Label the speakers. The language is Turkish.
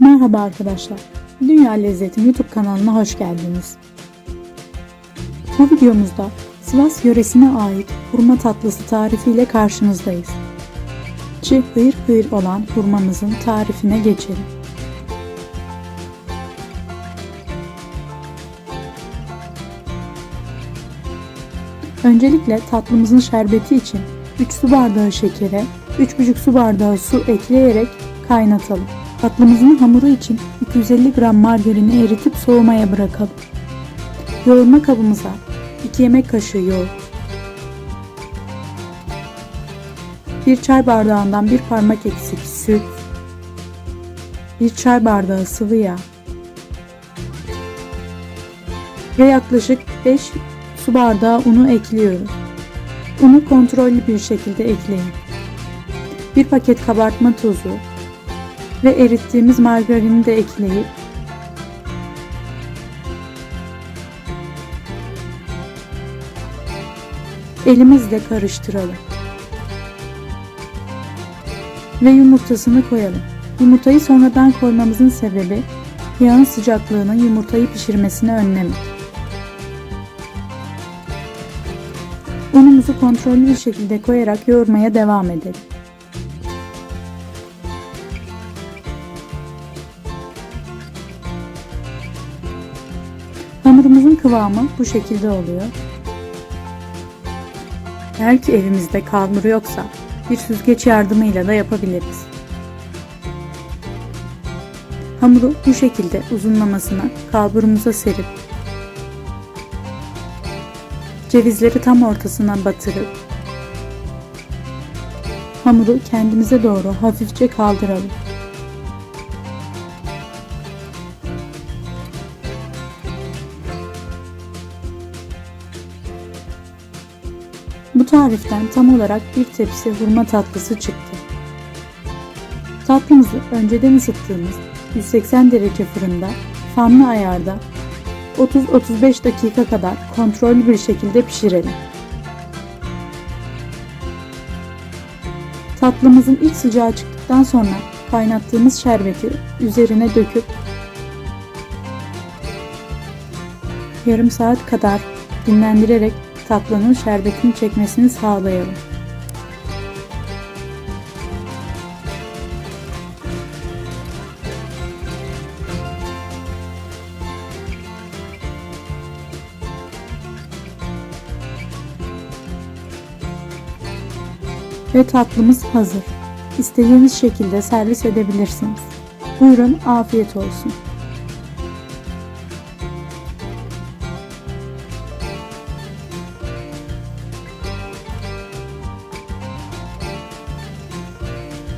Speaker 1: Merhaba arkadaşlar. Dünya Lezzeti YouTube kanalına hoş geldiniz. Bu videomuzda Sivas yöresine ait hurma tatlısı tarifiyle karşınızdayız. İçi hıyır hıyır olan hurmamızın tarifine geçelim. Öncelikle tatlımızın şerbeti için 3 su bardağı şekere, 3,5 su bardağı su ekleyerek kaynatalım. Tatlımızın hamuru için 250 gram margarini eritip soğumaya bırakalım. Yoğurma kabımıza 2 yemek kaşığı yoğurt, 1 çay bardağından 1 parmak eksik süt, 1 çay bardağı sıvı yağ ve yaklaşık 5 su bardağı unu ekliyoruz. Unu kontrollü bir şekilde ekleyin. 1 paket kabartma tozu ve erittiğimiz margarini de ekleyip elimizle karıştıralım. Ve yumurtasını koyalım. Yumurtayı sonradan koymamızın sebebi yağın sıcaklığının yumurtayı pişirmesini önlemek. Unumuzu kontrollü bir şekilde koyarak yoğurmaya devam edelim. Hamurumuzun kıvamı bu şekilde oluyor. Eğer ki evimizde kalbur yoksa bir süzgeç yardımıyla da yapabiliriz. Hamuru bu şekilde uzunlamasına kalburumuza serip cevizleri tam ortasına batırıp hamuru kendimize doğru hafifçe kaldıralım. Bu tariften tam olarak bir tepsi hurma tatlısı çıktı. Tatlımızı önceden ısıttığımız 180 derece fırında fanlı ayarda 30-35 dakika kadar kontrollü bir şekilde pişirelim. Tatlımızın ilk sıcağı çıktıktan sonra kaynattığımız şerbeti üzerine döküp yarım saat kadar dinlendirerek tatlının şerbetini çekmesini sağlayalım. Ve tatlımız hazır. İstediğiniz şekilde servis edebilirsiniz. Buyurun afiyet olsun.